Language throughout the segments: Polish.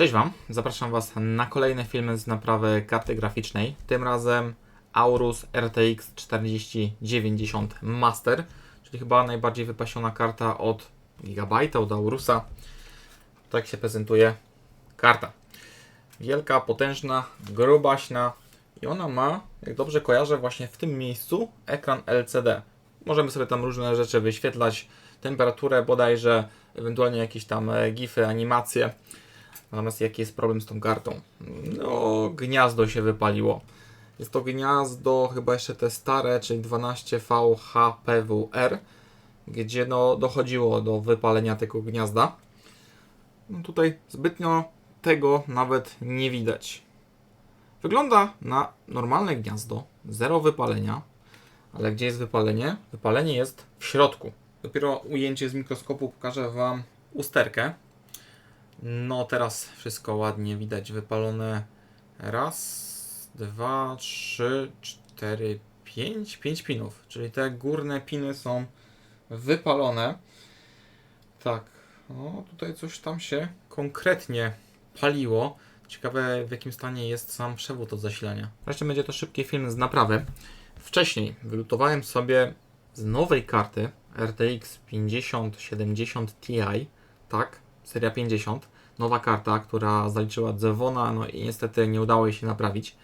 Cześć Wam, zapraszam Was na kolejne filmy z naprawy karty graficznej. Tym razem Aorus RTX 4090 Master, czyli chyba najbardziej wypasiona karta od Gigabyte, od Aurusa. Tak się prezentuje karta. Wielka, potężna, grubaśna i ona ma, jak dobrze kojarzę, właśnie w tym miejscu ekran LCD. Możemy sobie tam różne rzeczy wyświetlać, temperaturę bodajże, ewentualnie jakieś tam e, gify, animacje. Natomiast jaki jest problem z tą kartą? No, gniazdo się wypaliło. Jest to gniazdo chyba jeszcze te stare, czyli 12VHPWR, gdzie no, dochodziło do wypalenia tego gniazda. No tutaj zbytnio tego nawet nie widać. Wygląda na normalne gniazdo, zero wypalenia, ale gdzie jest wypalenie? Wypalenie jest w środku. Dopiero ujęcie z mikroskopu pokaże Wam usterkę. No teraz wszystko ładnie widać wypalone. Raz, dwa, trzy, cztery, pięć. Pięć pinów, czyli te górne piny są wypalone. Tak, no tutaj coś tam się konkretnie paliło. Ciekawe w jakim stanie jest sam przewód od zasilania. Wreszcie będzie to szybki film z naprawy. Wcześniej wylutowałem sobie z nowej karty RTX 5070 Ti, tak, seria 50, nowa karta, która zaliczyła dzwona, no i niestety nie udało jej się naprawić.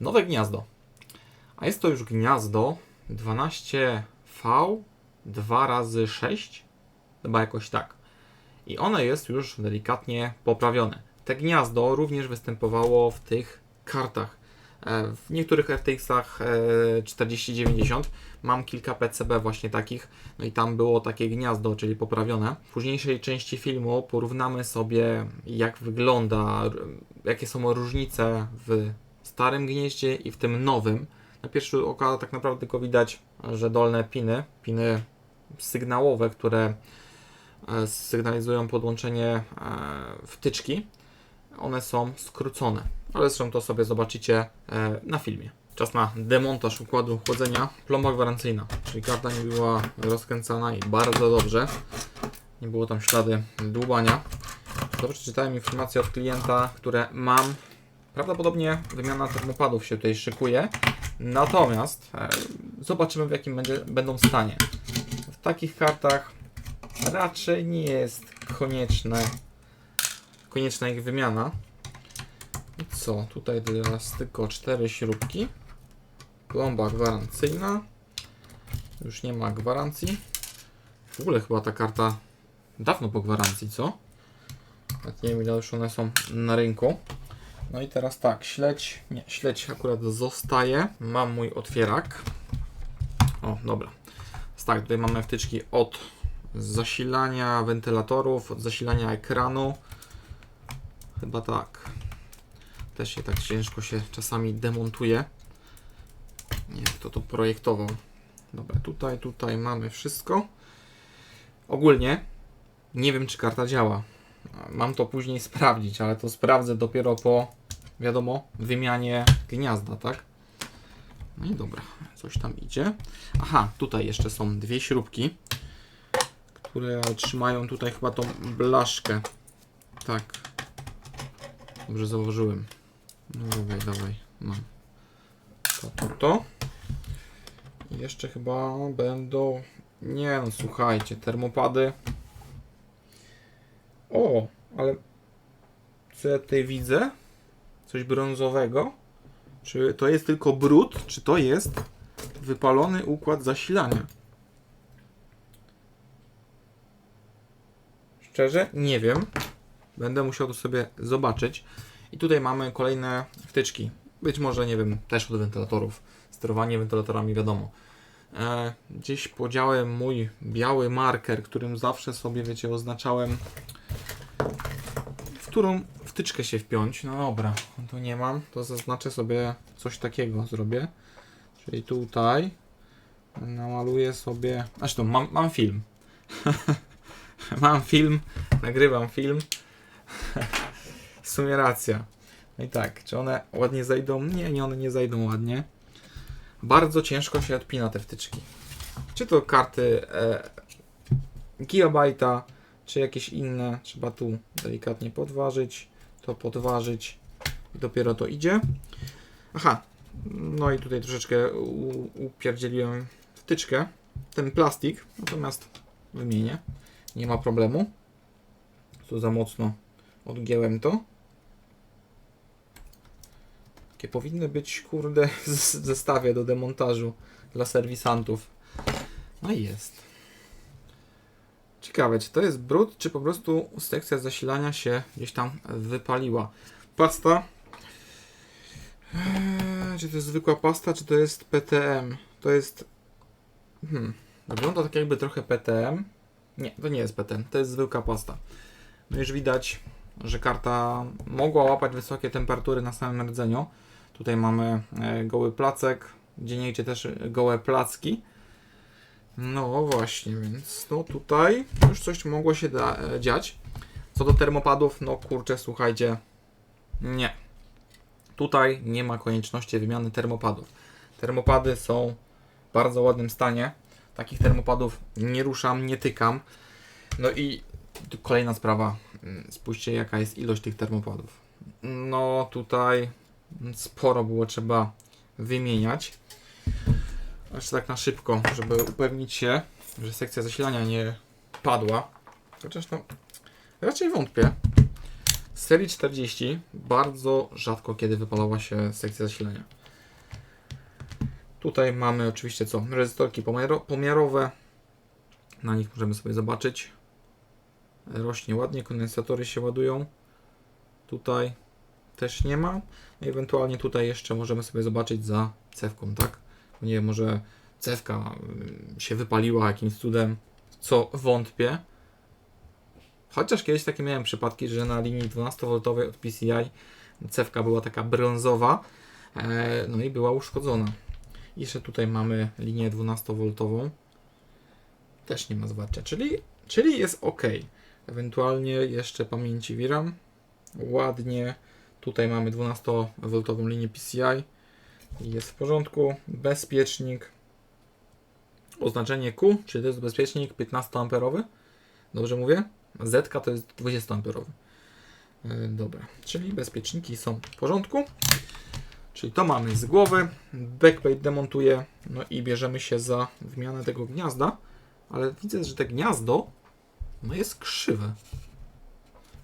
Nowe gniazdo. A jest to już gniazdo 12V 2 razy 6 chyba jakoś tak. I ono jest już delikatnie poprawione. Te gniazdo również występowało w tych kartach. E, W niektórych RTX-ach e, 4090 mam kilka PCB właśnie takich, no i tam było takie gniazdo, czyli poprawione. W późniejszej części filmu porównamy sobie, jak wygląda, jakie są różnice w starym gnieździe i w tym nowym. Na pierwszy oko tak naprawdę tylko widać, że dolne piny, piny sygnałowe, które e, sygnalizują podłączenie e, wtyczki, one są skrócone. Ale zresztą to sobie zobaczycie e, na filmie. Czas na demontaż układu chłodzenia. Plomba gwarancyjna, czyli karta nie była rozkręcana i bardzo dobrze. Nie było tam ślady dłubania. Dobrze czytałem informacje od klienta, które mam. Prawdopodobnie wymiana termopadów się tutaj szykuje. Natomiast e, zobaczymy w jakim będzie, będą stanie. W takich kartach raczej nie jest konieczne, konieczna ich wymiana. I co? Tutaj teraz tylko cztery śrubki. Plomba gwarancyjna. Już nie ma gwarancji. W ogóle chyba ta karta dawno po gwarancji, co? Nawet nie wiem ile już one są na rynku. No i teraz tak, śledź, nie, śledź akurat zostaje. Mam mój otwierak. O, dobra. Tak, tutaj mamy wtyczki od zasilania wentylatorów, od zasilania ekranu. Chyba tak. Też się tak ciężko się czasami demontuje. Nie wiem, kto to projektował. Dobra, tutaj, tutaj mamy wszystko. Ogólnie nie wiem, czy karta działa. Mam to później sprawdzić, ale to sprawdzę dopiero po, wiadomo, wymianie gniazda, tak? No i dobra, coś tam idzie. Aha, tutaj jeszcze są dwie śrubki, które trzymają tutaj chyba tą blaszkę. Tak. Dobrze zauważyłem. No dawaj, dawaj. Mam. To, to, to. I jeszcze chyba będą... Nie no, słuchajcie, termopady. O, ale co ja tutaj widzę? Coś brązowego? Czy to jest tylko brud, czy to jest wypalony układ zasilania? Szczerze, nie wiem. Będę musiał to sobie zobaczyć. I tutaj mamy kolejne wtyczki. Być może, nie wiem, też od wentylatorów. Sterowanie wentylatorami, wiadomo. E, gdzieś podziałem mój biały marker, którym zawsze sobie, wiecie, oznaczałem, w którą wtyczkę się wpiąć. No dobra, to nie mam. To zaznaczę sobie coś takiego, zrobię. Czyli tutaj namaluję sobie. Zresztą mam, mam film. mam film, nagrywam film. W sumie racja. No i tak, czy one ładnie zajdą? Nie, nie, one nie zajdą ładnie. Bardzo ciężko się odpina te wtyczki. Czy to karty e, Gigabyte'a, czy jakieś inne. Trzeba tu delikatnie podważyć. to podważyć i dopiero to idzie. Aha, no i tutaj troszeczkę upierdzieliłem wtyczkę, ten plastik, natomiast wymienię, nie ma problemu. Tu za mocno odgięłem to. Takie powinny być, kurde, w zestawie do demontażu dla serwisantów. No i jest. Ciekawe, czy to jest brud, czy po prostu sekcja zasilania się gdzieś tam wypaliła. Pasta. Eee, czy to jest zwykła pasta, czy to jest PTM? To jest. Hmm. Wygląda tak jakby trochę PTM. Nie, to nie jest PTM, to jest zwykła pasta. No już widać, że karta mogła łapać wysokie temperatury na samym rdzeniu. Tutaj mamy e, goły placek, gdzie nie idzie też gołe placki. No właśnie, więc no tutaj już coś mogło się da, e, dziać. Co do termopadów, no kurczę, słuchajcie, nie. Tutaj nie ma konieczności wymiany termopadów. Termopady są w bardzo ładnym stanie. Takich termopadów nie ruszam, nie tykam. No i kolejna sprawa. Mm, Spójrzcie, jaka jest ilość tych termopadów. No tutaj sporo było trzeba wymieniać. Jeszcze tak na szybko, żeby upewnić się, że sekcja zasilania nie padła. Chociaż no, raczej wątpię. Z serii 40 bardzo rzadko kiedy wypalała się sekcja zasilania. Tutaj mamy oczywiście co? Rezystorki pomiaro- pomiarowe. Na nich możemy sobie zobaczyć. Rośnie ładnie, kondensatory się ładują. Tutaj też nie ma. Ewentualnie tutaj jeszcze możemy sobie zobaczyć za cewką, tak? Nie wiem, może cewka ym, się wypaliła jakimś cudem, co wątpię. Chociaż kiedyś takie miałem przypadki, że na linii 12V od PCI cewka była taka brązowa, e, no i była uszkodzona. Jeszcze tutaj mamy linię 12V. Też nie ma zwarcia, czyli, czyli jest ok. Ewentualnie jeszcze pamięci VRAM. Ładnie. Tutaj mamy 12V linię PCI. Jest w porządku. Bezpiecznik. Oznaczenie Q, czyli to jest bezpiecznik 15 amperowy. Dobrze mówię? Z to jest 20 amperowy. E, Dobra, czyli bezpieczniki są w porządku. Czyli to mamy z głowy. Backplate demontuję. No i bierzemy się za wymianę tego gniazda. Ale widzę, że to gniazdo no jest krzywe.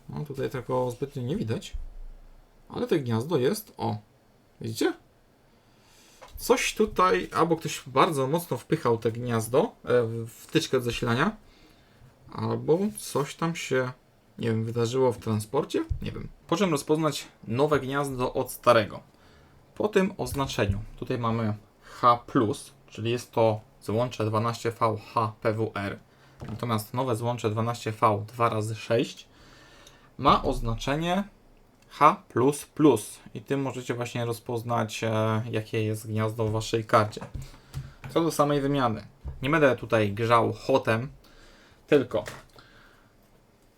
No tutaj tego zbytnio nie widać. Ale to gniazdo jest. O, widzicie? Coś tutaj, albo ktoś bardzo mocno wpychał te gniazdo, e, wtyczkę do zasilania, albo coś tam się, nie wiem, wydarzyło w transporcie? Nie wiem. Po czym rozpoznać nowe gniazdo od starego? Po tym oznaczeniu. Tutaj mamy H+, czyli jest to złącze 12V HPWR. Natomiast nowe złącze 12V 2x6 ma oznaczenie H++. I tym możecie właśnie rozpoznać, e, jakie jest gniazdo w waszej karcie. Co do samej wymiany. Nie będę tutaj grzał hotem, tylko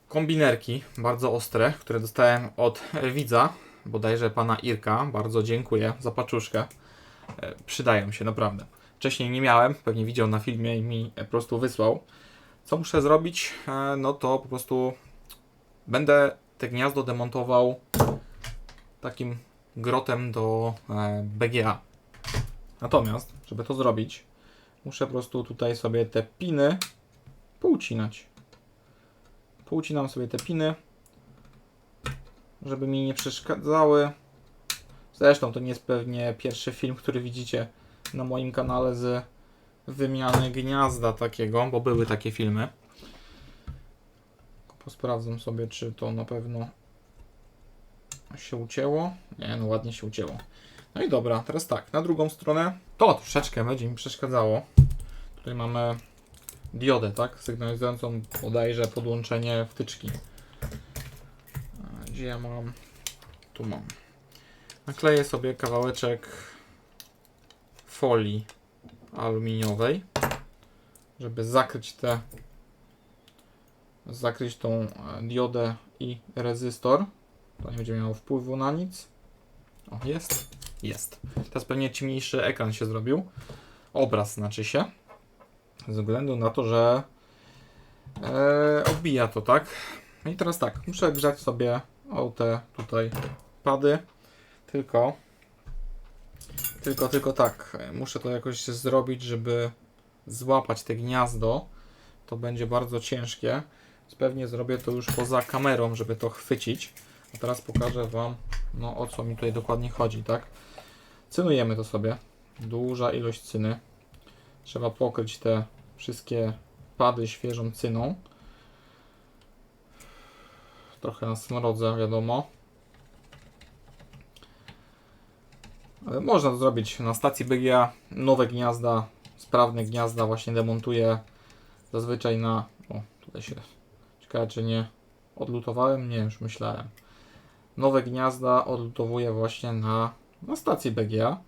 kombinerki bardzo ostre, które dostałem od widza, bodajże pana Irka. Bardzo dziękuję za paczuszkę. E, Przydają się naprawdę. Wcześniej nie miałem, pewnie widział na filmie i mi po prostu wysłał. Co muszę zrobić? E, No to po prostu będę te gniazdo demontował takim grotem do e, BGA. Natomiast, żeby to zrobić, muszę po prostu tutaj sobie te piny poucinać. Poucinam sobie te piny, żeby mi nie przeszkadzały. Zresztą to nie jest pewnie pierwszy film, który widzicie na moim kanale z wymiany gniazda takiego, bo były takie filmy. Posprawdzam sobie, czy to na pewno się ucięło. Nie, no ładnie się ucięło. No i dobra, teraz tak, na drugą stronę to troszeczkę będzie mi przeszkadzało. Tutaj mamy diodę, tak, sygnalizującą bodajże podłączenie wtyczki. Gdzie ja mam? Tu mam. Nakleję sobie kawałeczek folii aluminiowej, żeby zakryć te zakryć tą e, diodę i rezystor. To nie będzie miało wpływu na nic. O, jest. Jest. Teraz pewnie ciemniejszy ekran się zrobił. Obraz znaczy się. Ze względu na to, że e, odbija to, tak? No i teraz tak, muszę grzać sobie o te tutaj pady. Tylko, tylko, tylko tak, muszę to jakoś zrobić, żeby złapać te gniazdo. To będzie bardzo ciężkie. Pewnie zrobię to już poza kamerą, żeby to chwycić. A teraz pokażę Wam, no o co mi tutaj dokładnie chodzi, tak? Cynujemy to sobie. Duża ilość cyny. Trzeba pokryć te wszystkie pady świeżą cyną. Trochę na smrodze, wiadomo. Można to zrobić na stacji BGA. Nowe gniazda, sprawne gniazda właśnie demontuję zazwyczaj na... O, tutaj się... Ciekawe czy nie odlutowałem? Nie, już myślałem. Nowe gniazda odlutowuję właśnie na, na stacji BGA.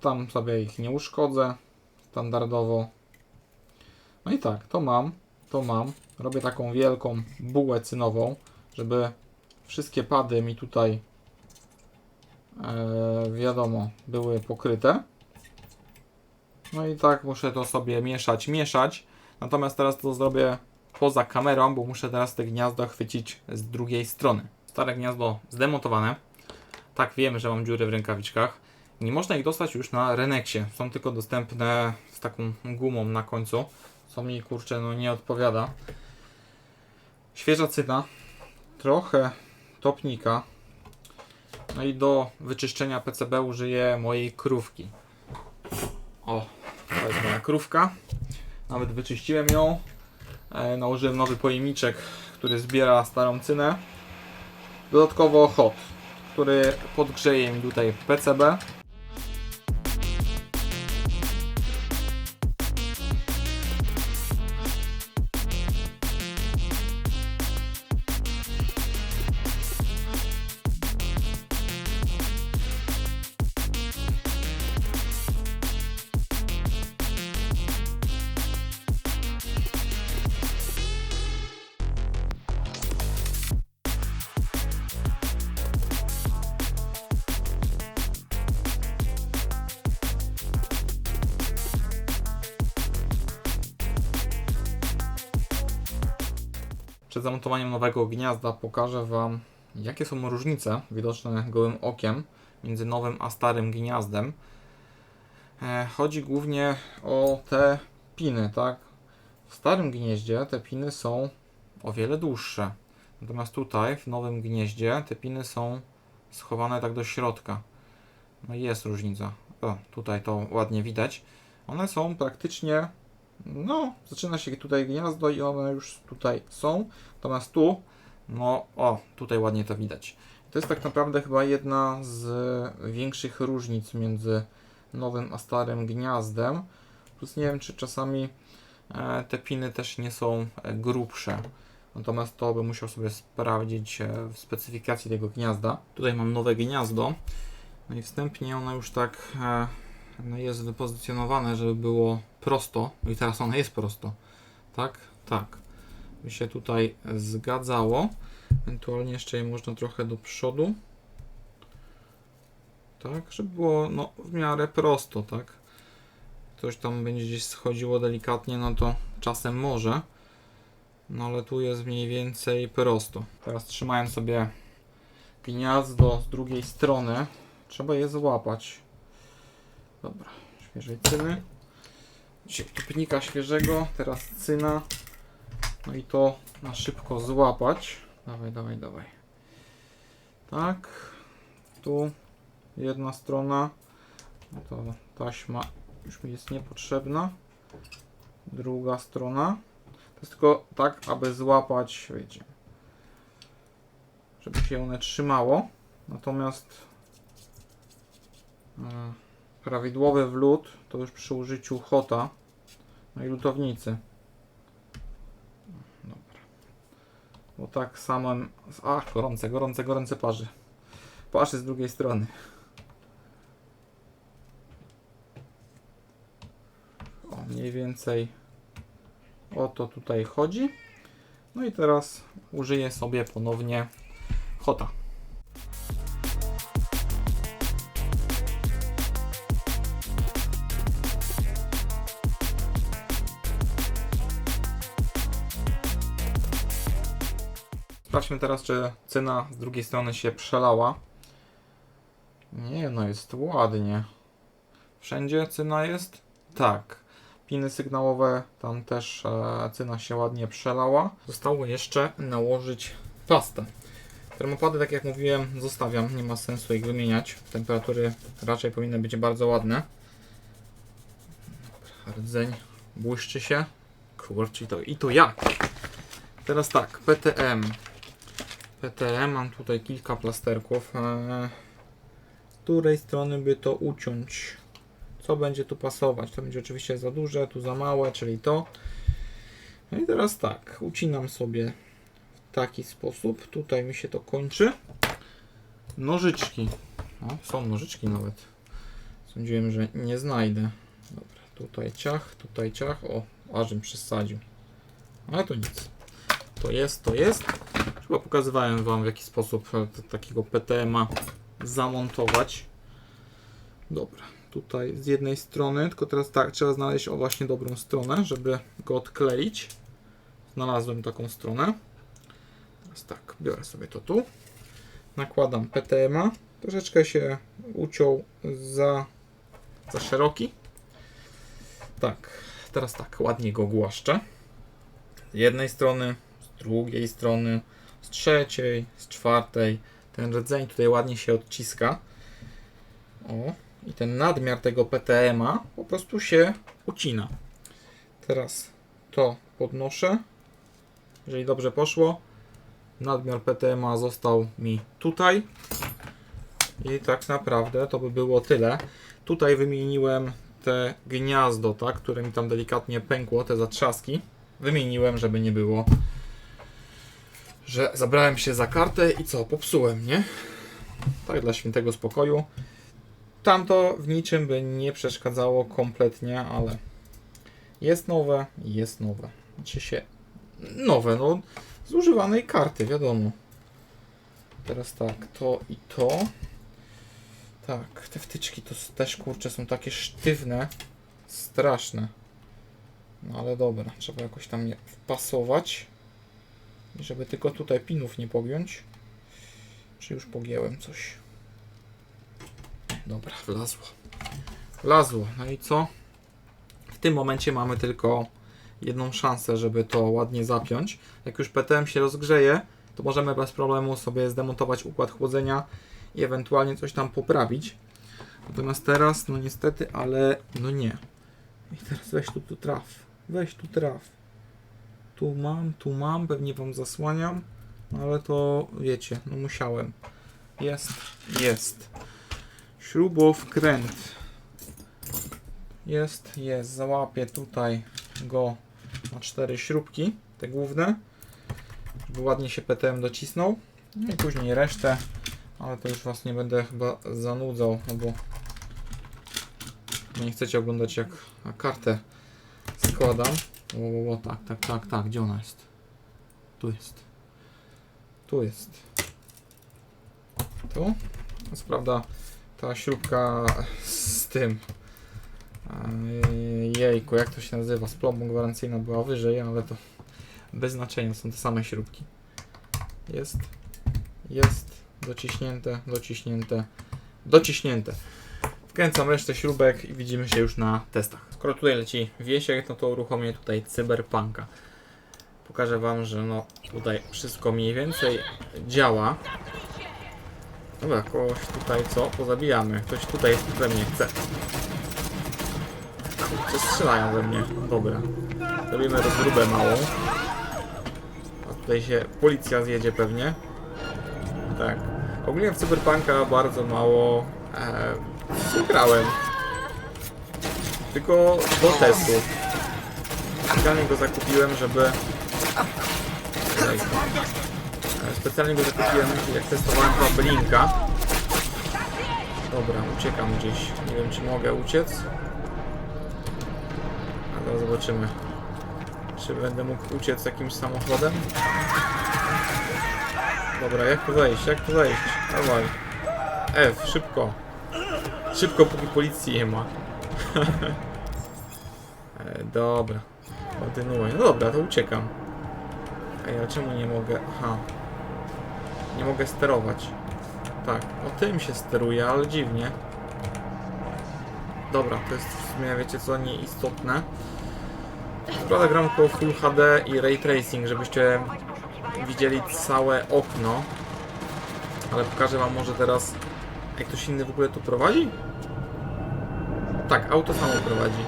Tam sobie ich nie uszkodzę standardowo. No i tak, to mam, to mam. Robię taką wielką bułę cynową, żeby wszystkie pady mi tutaj e, wiadomo były pokryte. No i tak muszę to sobie mieszać, mieszać. Natomiast teraz to zrobię poza kamerą, bo muszę teraz te gniazdo chwycić z drugiej strony. Stare gniazdo zdemontowane. Tak wiem, że mam dziury w rękawiczkach. Nie można ich dostać już na Renexie. Są tylko dostępne z taką gumą na końcu, co mi kurczę no nie odpowiada. Świeża cyna, trochę topnika. No i do wyczyszczenia PCB użyję mojej krówki. O, to jest moja krówka. Nawet wyczyściłem ją. E, nałożyłem nowy pojemniczek, który zbiera starą cynę. Dodatkowo hot, który podgrzeje mi tutaj PCB. Zamontowaniem nowego gniazda pokażę Wam, jakie są różnice widoczne gołym okiem między nowym a starym gniazdem. E, Chodzi głównie o te piny, tak? W starym gnieździe te piny są o wiele dłuższe. Natomiast tutaj, w nowym gnieździe, te piny są schowane tak do środka. No jest różnica. O, tutaj to ładnie widać. One są praktycznie no, zaczyna się tutaj gniazdo i one już tutaj są. Natomiast tu, no o, tutaj ładnie to widać. To jest tak naprawdę chyba jedna z większych różnic między nowym a starym gniazdem. Plus nie wiem, czy czasami e, te piny też nie są e, grubsze. Natomiast to bym musiał sobie sprawdzić e, w specyfikacji tego gniazda. Tutaj mam nowe gniazdo. No i wstępnie ono już tak no jest wypozycjonowane, żeby było prosto. No I teraz ono jest prosto. Tak? Tak. By się tutaj zgadzało. Ewentualnie jeszcze je można trochę do przodu. Tak, żeby było no, w miarę prosto, tak? Coś tam będzie gdzieś schodziło delikatnie, no to czasem może. No ale tu jest mniej więcej prosto. Teraz trzymając sobie gniazdo z drugiej strony, trzeba je złapać. Dobra, świeżej cyny. Dzisiaj tupnika świeżego, teraz cyna. No i to na szybko złapać. Dawaj, dawaj, dawaj. Tak. Tu jedna strona. No to taśma już mi jest niepotrzebna. Druga strona. To jest tylko tak, aby złapać, wiecie, żeby się one trzymało. Natomiast e, prawidłowy wlód to już przy użyciu hota i lutownicy. Dobra. Bo tak samym. A, gorące, gorące, gorące parzy. Parzy z drugiej strony. O, mniej więcej o to tutaj chodzi. No i teraz użyję sobie ponownie hota. Sprawdźmy teraz, czy cyna z drugiej strony się przelała. Nie, no jest ładnie. Wszędzie cyna jest? Tak. Piny sygnałowe, tam też e, cyna się ładnie przelała. Zostało jeszcze nałożyć pastę. Termopady, tak jak mówiłem, zostawiam. Nie ma sensu ich wymieniać. Temperatury raczej powinny być bardzo ładne. Rdzeń błyszczy się. Kurczę, to, i to jak? Teraz tak, PTM. PTM, mam tutaj kilka plasterków. Eee, z której strony by to uciąć? Co będzie tu pasować? To będzie oczywiście za duże, tu za małe, czyli to. No i teraz tak, ucinam sobie w taki sposób. Tutaj mi się to kończy. Nożyczki. O, są nożyczki nawet. Sądziłem, że nie znajdę. Dobra, tutaj ciach, tutaj ciach. O, ażem przesadził. Ale to nic. To jest, to jest. Chyba pokazywałem Wam w jaki sposób e, takiego PTM-a zamontować. Dobra, tutaj z jednej strony, tylko teraz tak, trzeba znaleźć o właśnie dobrą stronę, żeby go odkleić. Znalazłem taką stronę. Teraz tak, biorę sobie to tu. Nakładam PTM-a. Troszeczkę się uciął za, za szeroki. Tak, teraz tak, ładnie go głaszczę. Z jednej strony, z drugiej strony, z trzeciej, z czwartej. Ten rdzeń tutaj ładnie się odciska. O, i ten nadmiar tego PTM-a po prostu się ucina. Teraz to podnoszę. Jeżeli dobrze poszło, nadmiar PTM-a został mi tutaj. I tak naprawdę to by było tyle. Tutaj wymieniłem te gniazdo, tak, które mi tam delikatnie pękło, te zatrzaski. Wymieniłem, żeby nie było, że zabrałem się za kartę i co, popsułem, nie? Tak dla świętego spokoju. Tamto w niczym by nie przeszkadzało kompletnie, ale jest nowe, jest nowe. Znaczy się nowe, no z używanej karty, wiadomo. Teraz tak, to i to. Tak, te wtyczki to też kurczę są takie sztywne, straszne. No ale dobra, trzeba jakoś tam je wpasować. Żeby tylko tutaj pinów nie pogiąć. Czy już pogięłem coś? Dobra, wlazło. Wlazło. No i co? W tym momencie mamy tylko jedną szansę, żeby to ładnie zapiąć. Jak już PTM się rozgrzeje, to możemy bez problemu sobie zdemontować układ chłodzenia i ewentualnie coś tam poprawić. Natomiast teraz, no niestety, ale no nie. I teraz weź tu, tu traf. Weź tu traf. Tu mam, tu mam, pewnie wam zasłaniam, no ale to wiecie, no musiałem. Jest, jest. Śrubowkręt. Jest, jest. Załapię tutaj go na cztery śrubki, te główne, żeby ładnie się PTM docisnął. No i później resztę, ale to już was nie będę chyba zanudzał, no bo nie chcecie oglądać jak kartę składam. O, o, o, tak, tak, tak, tak, gdzie ona jest? Tu jest. Tu jest. Tu? Co prawda ta śrubka z tym. Eee, Jejku, jak to się nazywa? Z plombą gwarancyjna była wyżej, ale to bez znaczenia, są te same śrubki. Jest, jest, dociśnięte, dociśnięte, dociśnięte. Wkręcam resztę śrubek i widzimy się już na testach. Skoro tutaj leci wiesiek, no to uruchomię tutaj cyberpunka. Pokażę wam, że no tutaj wszystko mniej więcej działa. Dobra, kogoś tutaj co? Pozabijamy. Ktoś tutaj we mnie chce. Kurczę, strzelają we mnie. Dobra. Robimy rozróbę małą. A tutaj się policja zjedzie pewnie. Tak. Ogólnie w Cyberpunka bardzo mało e, grałem. Tylko do testów. Specjalnie go zakupiłem, żeby... Specjalnie go zakupiłem, jak testowałem chyba Blinka. Dobra, uciekam gdzieś. Nie wiem, czy mogę uciec. Ale zobaczymy. Czy będę mógł uciec jakimś samochodem? Dobra, jak tu wejść? Jak tu wejść? Dawaj. F, szybko. Szybko, póki policji nie ma. e, dobra. Kontynuuj. No dobra, to uciekam. A czemu nie mogę? Aha. Nie mogę sterować. Tak, o tym się steruje, ale dziwnie. Dobra, to jest w sumie, wiecie co, nieistotne. Naprawdę gram po Full HD i Ray Tracing, żebyście widzieli całe okno. Ale pokażę wam może teraz, jak ktoś inny w ogóle tu prowadzi? Tak, auto samo prowadzi.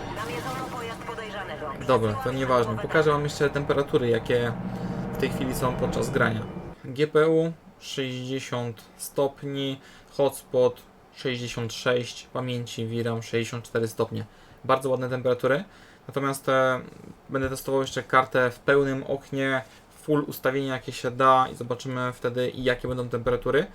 Dobra, to nieważne. Pokażę Wam jeszcze temperatury, jakie w tej chwili są podczas grania. GPU 60 stopni, hotspot 66, pamięci VRAM 64 stopnie. Bardzo ładne temperatury. Natomiast e, będę testował jeszcze kartę w pełnym oknie, full ustawienia jakie się da i zobaczymy wtedy jakie będą temperatury.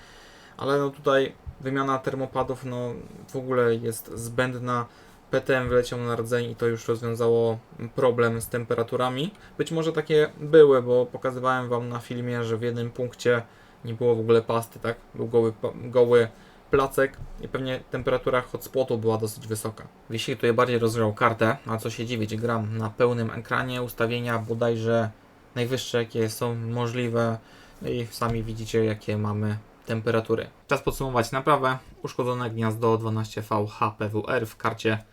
Ale no tutaj wymiana termopadów no w ogóle jest zbędna. PTM wyleciał na rdzeń i to już rozwiązało problem z temperaturami. Być może takie były, bo pokazywałem Wam na filmie, że w jednym punkcie nie było w ogóle pasty, tak? Był goły, goły placek i pewnie temperatura hotspotu była dosyć wysoka. Jeśli tutaj bardziej rozgrzał kartę, a co się dziwić, gram na pełnym ekranie, ustawienia bodajże najwyższe jakie są możliwe no i sami widzicie jakie mamy temperatury. Czas podsumować naprawę. Uszkodzone gniazdo 12V HPWR w karcie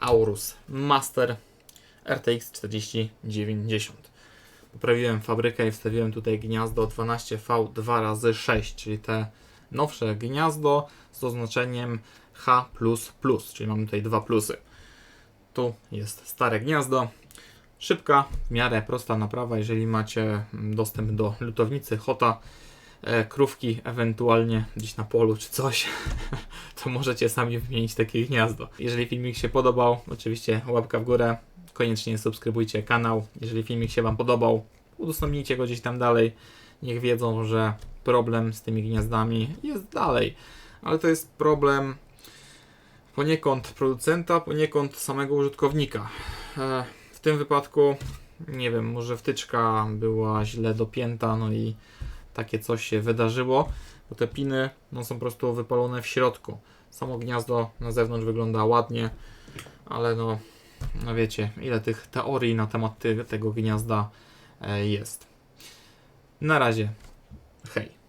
Aorus Master RTX 4090. Poprawiłem fabrykę i wstawiłem tutaj gniazdo 12V 2x6, czyli te nowsze gniazdo z oznaczeniem H++, czyli mamy tutaj dwa plusy. Tu jest stare gniazdo. Szybka, w miarę prosta naprawa, jeżeli macie mm, dostęp do lutownicy Hota, krówki ewentualnie gdzieś na polu czy coś, to możecie sami wymienić takie gniazdo. Jeżeli filmik się podobał, oczywiście łapka w górę, koniecznie subskrybujcie kanał. Jeżeli filmik się Wam podobał, udostępnijcie go gdzieś tam dalej. Niech wiedzą, że problem z tymi gniazdami jest dalej, ale to jest problem poniekąd producenta, poniekąd samego użytkownika. E, W tym wypadku, nie wiem, może wtyczka była źle dopięta, no i takie coś się wydarzyło, bo te piny no, są po prostu wypalone w środku. Samo gniazdo na zewnątrz wygląda ładnie, ale no, no wiecie, ile tych teorii na temat tego gniazda e, jest. Na razie, hej.